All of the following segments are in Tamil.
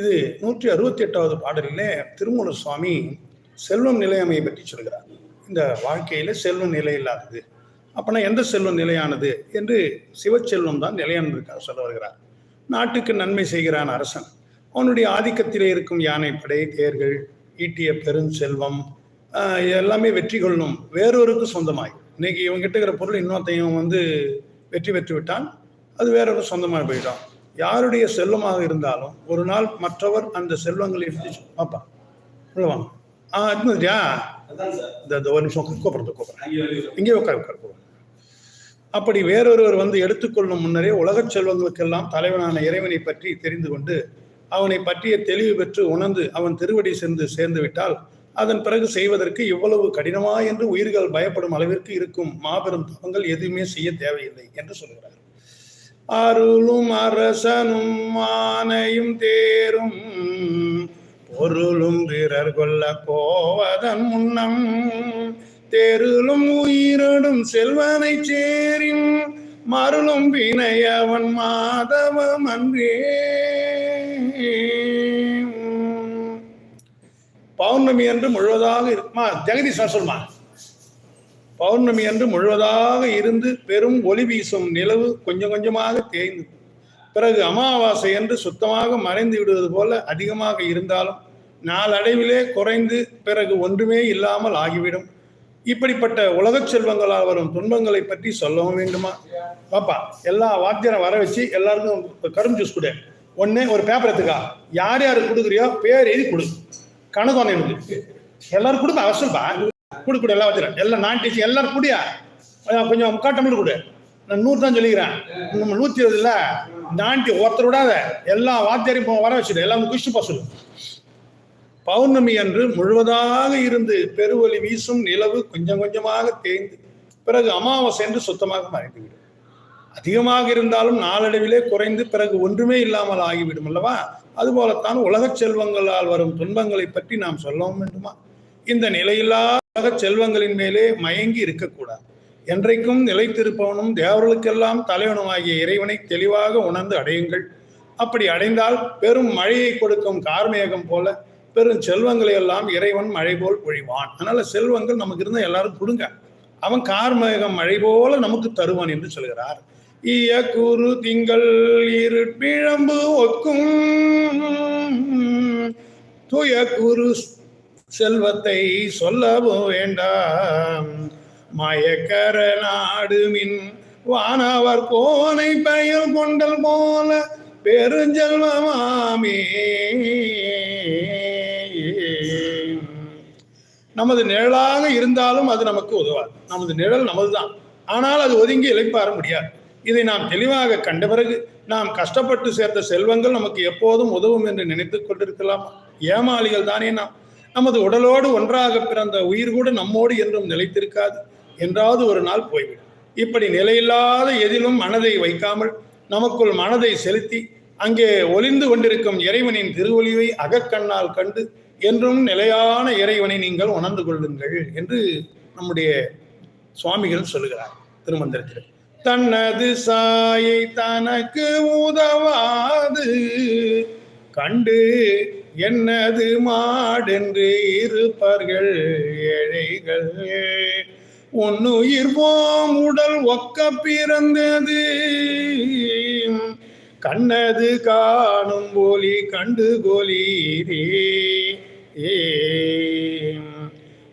இது நூற்றி அறுபத்தி எட்டாவது பாடலிலே திருமூல சுவாமி செல்வம் நிலையமையை பற்றி சொல்கிறார். இந்த வாழ்க்கையில செல்வம் நிலை இல்லாதது. அப்பனா எந்த செல்வம் நிலையானது என்று சிவச்செல்வம் தான் நிலையானதுக்காக சொல்ல வருகிறார். நாட்டுக்கு நன்மை செய்கிறான் அரசன். அவனுடைய ஆதிக்கத்திலே இருக்கும் யானைப்படை தேர்கள் ஈட்டிய பெருஞ்செல்வம் எல்லாமே வெற்றி கொள்ளும். வேறொருக்கு சொந்தமாய். இன்னைக்கு இவங்கிட்ட இருக்கிற பொருள் இன்னொருத்தையும் வந்து வெற்றி பெற்று விட்டான் அது வேறொரு சொந்தமாக போயிடும். யாருடைய செல்வமாக இருந்தாலும் ஒரு நாள் மற்றவர் அந்த செல்வங்களை எடுத்து பாப்பா உள்ள வாங்க. ஆ இந்த ஒரு நிமிஷம் கூப்பிடுறது கூப்பிடுறேன். இங்கே உட்கார் உட்கார். அப்படி வேறொருவர் வந்து எடுத்துக்கொள்ளும் முன்னரே உலகச் செல்வங்களுக்கெல்லாம் தலைவனான இறைவனை பற்றி தெரிந்து கொண்டு அவனை பற்றிய தெளிவு பெற்று உணர்ந்து அவன் திருவடி சென்று சேர்ந்து விட்டால் அதன் பிறகு செய்வதற்கு இவ்வளவு கடினமா என்று உயிர்கள் பயப்படும் அளவிற்கு இருக்கும் மாபெரும் தவங்கள் எதுவுமே செய்ய தேவையில்லை என்று சொல்கிறார். அருளும் அரசனும் மானையும் தேரும். பொருளும் பிறர் கொள்ள கோவதன் முன்னம் தெருளும் உயிரடும் செல்வனை சேரின். மருளும் வினையவன் மாதவம் அன்றே. பௌர்ணமி என்று முழுவதாக இருக்குமா? ஜெகதீஸ்வரன் சொல்மா சொல்லுமா? பௌர்ணமி என்று முழுவதாக இருந்து பெரும் ஒளி வீசும் நிலவு கொஞ்சம் கொஞ்சமாக தேய்ந்து பிறகு அமாவாசை என்று சுத்தமாக மறைந்து விடுவது போல அதிகமாக இருந்தாலும் நாளடைவிலே குறைந்து பிறகு ஒன்றுமே இல்லாமல் ஆகிவிடும். இப்படிப்பட்ட உலகச் செல்வங்களால் வரும் துன்பங்களை பற்றி சொல்லவும் வேண்டுமா? பாப்பா எல்லா வாத்தியரை வர வச்சு எல்லாருக்கும் கரும் கரும்பு ஜூஸ் கொடு. ஒண்ணே ஒரு பேப்பர் எடுத்துக்கா. யார் யாருக்கு கொடுக்குறியோ பேர் எழுதி கொடு. கணக்கு எனக்கு. எல்லாரும் கொடுப்பா அவசரப்பா. கொடு கொடு எல்லாம் வச்சுறேன். எல்லாம் நான் டீச்சர் எல்லாரும் குடியா? கொஞ்சம் முக்கால் டம்ளர் கொடு. நான் நூறு தான் சொல்லிக்கிறேன். நம்ம நூற்றி இருபது இல்லை. நான்டி ஒருத்தர் விடாத. எல்லா வாத்தியாரையும் வர வச்சுடு. எல்லாம் குஷ்டு போக சொல்லு. பௌர்ணமி அன்று முழுவதாக இருந்து பெருவலி வீசும் நிலவு கொஞ்சம் கொஞ்சமாக தேய்ந்து பிறகு அமாவாசை என்று சுத்தமாக மறைந்துவிடும். அதிகமாக இருந்தாலும் நாளடைவிலே குறைந்து பிறகு ஒன்றுமே இல்லாமல் ஆகிவிடும் அல்லவா? அதுபோலத்தான் உலகச் செல்வங்களால் வரும் துன்பங்களை பற்றி நாம் சொல்லவும் வேண்டுமா இந்த நிலையில்லா உலக செல்வங்களின் மேலே மயங்கி இருக்கக்கூடாது. என்றைக்கும் நிலைத்திருப்பவனும் தேவர்களுக்கெல்லாம் தலைவனுமாகிய இறைவனை தெளிவாக உணர்ந்து அடையுங்கள். அப்படி அடைந்தால் பெரும் மழையை கொடுக்கும் கார்மேகம் போல பெரும் செல்வங்களை எல்லாம் இறைவன் மழை போல் பொழிவான் அதனால செல்வங்கள் நமக்கு இருந்தால் எல்லாரும் கொடுங்க. அவன் கார்மேகம் மழை போல நமக்கு தருவான் என்று சொல்கிறார். ஈய குரு திங்கள் இருட்பிழம்பு ஒக்கும். தூய குரு செல்வத்தை சொல்லவும் வேண்டாம். மயக்கர நாடு மின் வானவர் கோனை பெயர் கொண்டல் போல பெருஞ்செல்வமாமே. நமது நிழலாக இருந்தாலும் அது நமக்கு உதவாது. நமது நிழல் நமதுதான். ஆனால் அது ஒதுங்கி இழைப்பார முடியாது. இதை நாம் தெளிவாக கண்ட பிறகு நாம் கஷ்டப்பட்டு சேர்த்த செல்வங்கள் நமக்கு எப்போதும் உதவும் என்று நினைத்து கொண்டிருக்கலாம்? ஏமாளிகள் தானே நாம். நமது உடலோடு ஒன்றாக பிறந்த உயிர் கூட நம்மோடு என்றும் நிலைத்திருக்காது. என்றாவது ஒரு நாள் போய்விடும். இப்படி நிலையில்லாத எதிலும் மனதை வைக்காமல் நமக்குள் மனதை செலுத்தி அங்கே ஒளிந்து கொண்டிருக்கும் இறைவனின் திருவொலிவை அகக்கண்ணால் கண்டு என்றும் நிலையான இறைவனை நீங்கள் உணர்ந்து கொள்ளுங்கள் என்று நம்முடைய சுவாமிகள் சொல்லுகிறார் திருமந்திரத்தில். தனது சாயை தனக்கு உதவாது. கண்டு என்னது மாடென்று இருப்பார்கள் ஏழைகள். உன்னுயிர் போம் உடல் ஒக்க பிறந்தது. கண்ணது காணும் போலி கண்டு கோலீரே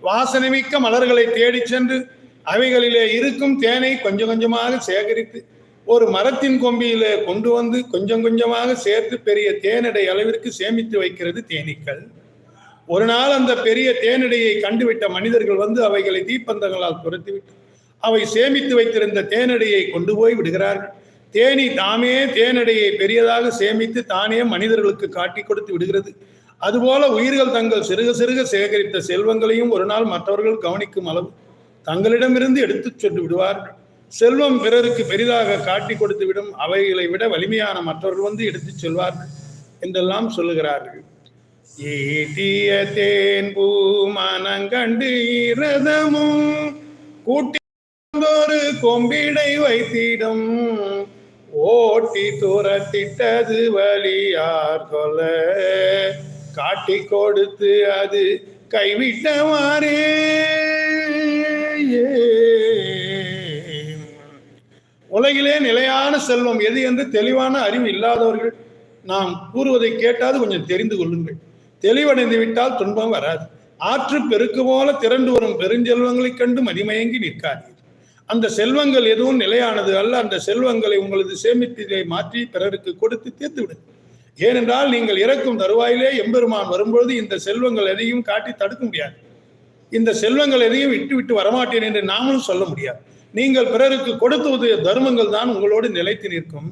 வாசனை மிக்க மலர்களை தேடிச் சென்று அவைகளிலே இருக்கும் தேனை கொஞ்சம் கொஞ்சமாக சேகரித்து ஒரு மரத்தின் கொம்பியில கொண்டு வந்து கொஞ்சம் கொஞ்சமாக சேர்த்து பெரிய தேனடை அளவிற்கு சேமித்து வைக்கிறது தேனீக்கள். ஒரு நாள் அந்த பெரிய தேனடையை கண்டுவிட்ட மனிதர்கள் வந்து அவைகளை தீப்பந்தங்களால் துரத்திவிட்டு அவை சேமித்து வைத்திருந்த தேனடையை கொண்டு போய் விடுகிறார்கள். தேனி தாமே தேனடையை பெரியதாக சேமித்து தானே மனிதர்களுக்கு காட்டி கொடுத்து விடுகிறது. அதுபோல உயிர்கள் தங்கள் சிறுக சிறுக சேகரித்த செல்வங்களையும் ஒரு நாள் மற்றவர்கள் கவனிக்கும் அளவு தங்களிடமிருந்து எடுத்துச் சென்று விடுவார்கள். செல்வம் பிறருக்கு பெரிதாக காட்டி கொடுத்து விடும் அவைகளை விட வலிமையான மற்றவர்கள் வந்து எடுத்துச் செல்வார்கள் என்றெல்லாம் சொல்லுகிறார்கள். ஈட்டிய தேன் பூ இரதமும் கூட்டி ஒரு கொம்பிடை வைத்திடும். ஓட்டி துரத்திட்டது வழியார் கொல. காட்டி கொடுத்து அது கைவிட்டவாறே. செல்வம் எது என்று தெளிவான அறிவு இல்லாதவர்கள் நாம் கூறுவதை கேட்டாது கொஞ்சம் தெரிந்து கொள்ளுங்கள். தெளிவடைந்து விட்டால் துன்பம் வராது. ஆற்று பெருக்கு போல திரண்டு வரும் பெருஞ்செல்வங்களைக் கண்டு மதிமயங்கி நிற்காதீர். அந்த செல்வங்கள் எதுவும் நிலையானது அல்ல. அந்த செல்வங்களை உங்களது சேமிப்பிலே மாற்றி பிறருக்கு கொடுத்து தீர்த்து விடுங்கள் ஏனென்றால் நீங்கள் இறக்கும் தருவாயிலே எம்பெருமான் வரும்பொழுது இந்த செல்வங்கள் எதையும் காட்டி தடுக்க முடியாது. இந்த செல்வங்கள் எதையும் விட்டு விட்டு வரமாட்டேன் என்று நாமளும் சொல்ல முடியாது. நீங்கள் பிறருக்கு கொடுத்துவது தர்மங்கள் தான் உங்களோடு நிலைத்து நிற்கும்.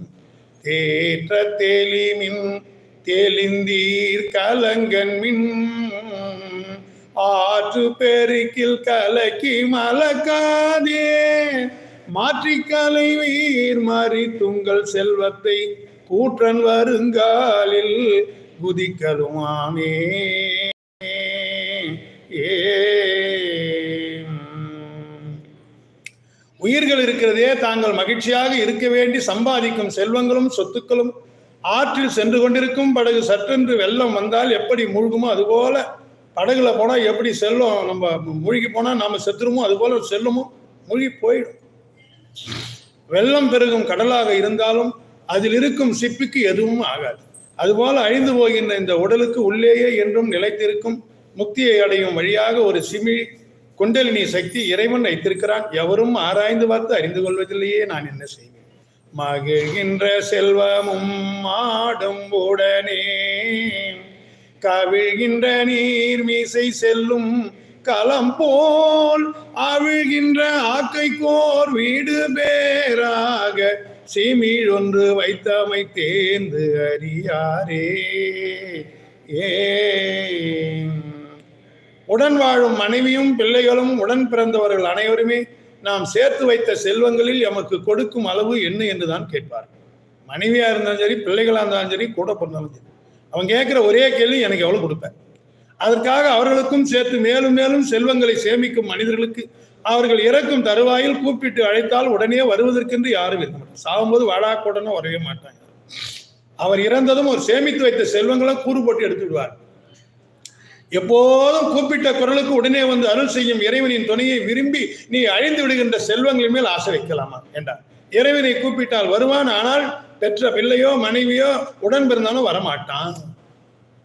தேற்ற தேலி மின் தேலிந்தீர் கலங்கன் மின். ஆற்று பெருக்கில் கலக்கி மலக்காதே. மாற்றி கலைவீர் மாறி துங்கள் செல்வத்தை கூற்றன் வருங்காலில் குதிக்கலுமாமே உயிர்கள் இருக்கிறதே தாங்கள் மகிழ்ச்சியாக இருக்க வேண்டி சம்பாதிக்கும் செல்வங்களும் சொத்துக்களும் ஆற்றில் சென்று கொண்டிருக்கும். படகு சற்றென்று வெள்ளம் வந்தால் எப்படி மூழ்குமோ அதுபோல படகுல போனால் எப்படி செல்லும்? நம்ம மூழ்கி போனால் நாம் செத்துருமோ? அதுபோல செல்லுமோ? மூழ்கி போயிடும். வெள்ளம் பெருகும் கடலாக இருந்தாலும் அதில் இருக்கும் சிப்பிக்கு எதுவும் ஆகாது. அதுபோல அழிந்து போகின்ற இந்த உடலுக்கு உள்ளேயே என்றும் நிலைத்திருக்கும். முக்தியை அடையும் வழியாக ஒரு சிமி குண்டலினி சக்தி இறைவன் வைத்திருக்கிறான். எவரும் ஆராய்ந்து பார்த்து அறிந்து கொள்வதிலேயே நான் என்ன செய்வேன்? மகிழ்கின்ற செல்வமும் மாடும் உடனே கவிழ்கின்ற நீர் மீசை செல்லும் களம் போல் அவிழ்கின்ற ஆக்கை கோர் வீடு பேராக சீமிழ் ஒன்று வைத்தமை தேர்ந்து அறியாரே. ஏ உடன் வாழும் மனைவியும் பிள்ளைகளும் உடன் பிறந்தவர்கள் அனைவருமே நாம் சேர்த்து வைத்த செல்வங்களில் எமக்கு கொடுக்கும் அளவு என்ன என்றுதான் கேட்பார் மனைவியா இருந்தாலும் சரி பிள்ளைகளா இருந்தாலும் சரி கூட பிறந்தாலும் சரி. அவன் கேட்கிற ஒரே கேள்வி எனக்கு எவ்வளவு கொடுப்பேன்? அதற்காக அவர்களுக்கும் சேர்த்து மேலும் மேலும் செல்வங்களை சேமிக்கும் மனிதர்களுக்கு அவர்கள் இறக்கும் தருவாயில் கூப்பிட்டு அழைத்தால் உடனே வருவதற்கென்று யாரும் இருக்க மாட்டாங்க சாகும்போது கூடனும் வரவே மாட்டாங்க. அவர் இறந்ததும் ஒரு சேமித்து வைத்த செல்வங்களை கூறு போட்டு எடுத்து விடுவார். எப்போதும் கூப்பிட்ட குரலுக்கு உடனே வந்து அருள் செய்யும் இறைவனின் துணையை விரும்பி நீ அழிந்து விடுகின்ற செல்வங்களின் மேல் ஆசை வைக்கலாமா? என்றார். இறைவனை கூப்பிட்டால் வருவான் ஆனால் பெற்ற பிள்ளையோ மனைவியோ உடன் பிறந்தாலும் வரமாட்டான்.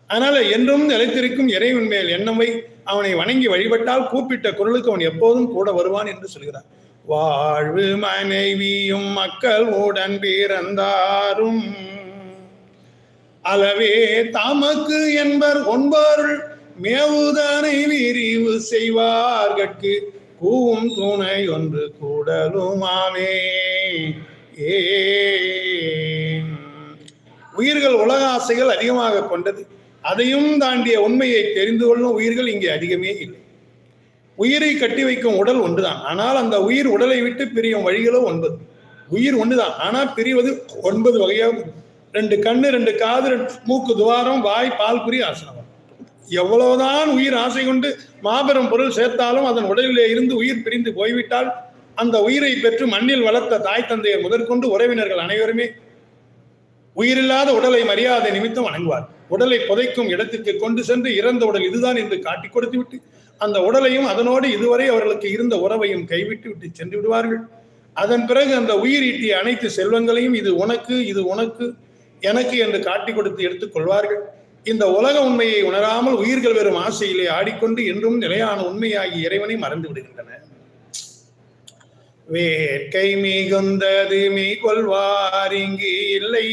அதனால என்றும் நிலைத்திருக்கும் இறைவன் மேல் எண்ணமை அவனை வணங்கி வழிபட்டால் கூப்பிட்ட குரலுக்கு அவன் எப்போதும் கூட வருவான் என்று சொல்கிறார். வாழ்வு மனைவியும் மக்கள் உடன் பிறந்தாரும். அளவே தமக்கு என்பர் ஒன்பொருள் மேவுதனை விரிவு செய்வார்கட்கு. கூவும் துணை ஒன்று கூடலுமாமே. ஏ. உயிர்கள் உலக ஆசைகள் அதிகமாக கொண்டது. அதையும் தாண்டிய உண்மையை தெரிந்து கொள்ளும் உயிர்கள் இங்கே அதிகமே இல்லை. உயிரை கட்டி வைக்கும் உடல் ஒன்றுதான். ஆனால் அந்த உயிர் உடலை விட்டு பிரியும் வழிகளோ ஒன்பது. உயிர் ஒன்றுதான். ஆனால் பிரிவது ஒன்பது வகையாக ரெண்டு கண்ணு ரெண்டு காது ரெண்டு மூக்கு துவாரம் வாய் பால் புரி ஆசனம் எவ்வளவுதான் உயிர் ஆசை கொண்டு மாபெரும் பொருள் சேர்த்தாலும் அதன் உடலிலே இருந்து உயிர் பிரிந்து போய்விட்டால் அந்த உயிரை பெற்று மண்ணில் வளர்த்த தாய் தந்தையர் முதற்கொண்டு உறவினர்கள் அனைவருமே உயிரில்லாத உடலை மரியாதை நிமித்தம் வணங்குவார். உடலை புதைக்கும் இடத்திற்கு கொண்டு சென்று இறந்த உடல் இதுதான் என்று காட்டி கொடுத்து விட்டு அந்த உடலையும் அதனோடு இதுவரை அவர்களுக்கு இருந்த உறவையும் கைவிட்டு விட்டு சென்று விடுவார்கள். அதன் பிறகு அந்த உயிர் ஈட்டிய அனைத்து செல்வங்களையும் இது உனக்கு இது உனக்கு எனக்கு என்று காட்டி கொடுத்து எடுத்துக் கொள்வார்கள். இந்த உலக உண்மையை உணராமல் உயிர்கள் வெறும் ஆசையிலே ஆடிக்கொண்டு என்றும் நிலையான உண்மையாகி இறைவனை மறந்து விடுகின்றன. வேட்கை மிகுந்தது மீ கொள்வார் இங்கு இல்லை.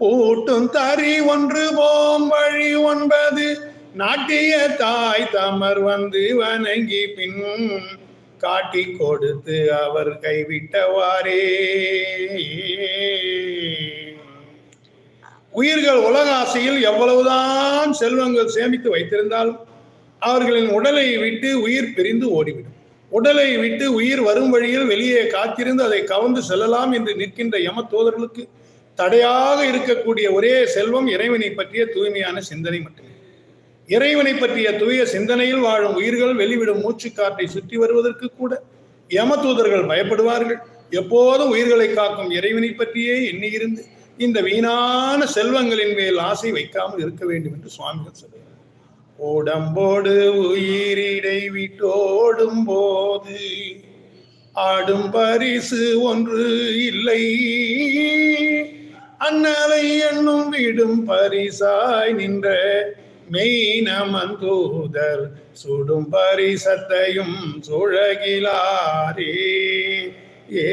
பூட்டும் தறி ஒன்று போம் வழி ஒன்பது. நாட்டிய தாய் தமர் வந்து வணங்கி பின் காட்டி கொடுத்து அவர் கைவிட்டவாரே உயிர்கள் உலக ஆசையில் எவ்வளவுதான் செல்வங்கள் சேமித்து வைத்திருந்தாலும் அவர்களின் உடலை விட்டு உயிர் பிரிந்து ஓடிவிடும். உடலை விட்டு உயிர் வரும் வழியில் வெளியே காத்திருந்து அதை கவர்ந்து செல்லலாம் என்று நிற்கின்ற யமத்தோதர்களுக்கு தடையாக இருக்கக்கூடிய ஒரே செல்வம் இறைவனை பற்றிய தூய்மையான சிந்தனை மட்டுமே. இறைவனை பற்றிய தூய சிந்தனையில் வாழும் உயிர்கள் வெளிவிடும் மூச்சு காற்றை சுற்றி வருவதற்கு கூட யம தூதர்கள் பயப்படுவார்கள். எப்போதும் உயிர்களை காக்கும் இறைவனை பற்றியே எண்ணியிருந்து இந்த வீணான செல்வங்களின் மேல் ஆசை வைக்காமல் இருக்க வேண்டும் என்று சுவாமிகள் சொல்லுகிறார் உடம்போடு உயிரிடை விட்டோடும் போது ஆடும் பரிசு ஒன்று இல்லை. அன்னவை என்னும் விடும் பரிசாய் நின்ற மெய்னமந்தூதர் சுடும் பரிசத்தையும் சுழகிலாரே. ஏ.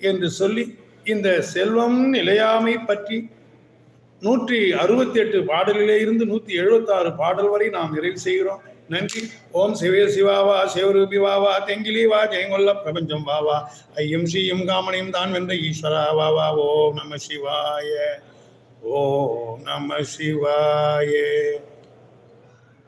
என்று சொல்லி இந்த செல்வம் நிலையாமை பற்றி நூற்றி அறுபத்தி எட்டு பாடலிலே இருந்து நூற்றி எழுபத்தாறு பாடல் வரை நாம் நிறைவு செய்கிறோம். நன்றி. ஓம் சிவே சிவாவா சிவரூபி வாவா தெங்கிலி வா ஜெயங்கொல்ல பிரபஞ்சம் வாவா. ஐயம் ஸ்ரீயும் காமனையும் தான் வென்ற ஈஸ்வரா வாவா. ஓம் நம சிவாய. ஓம் நம சிவாயே.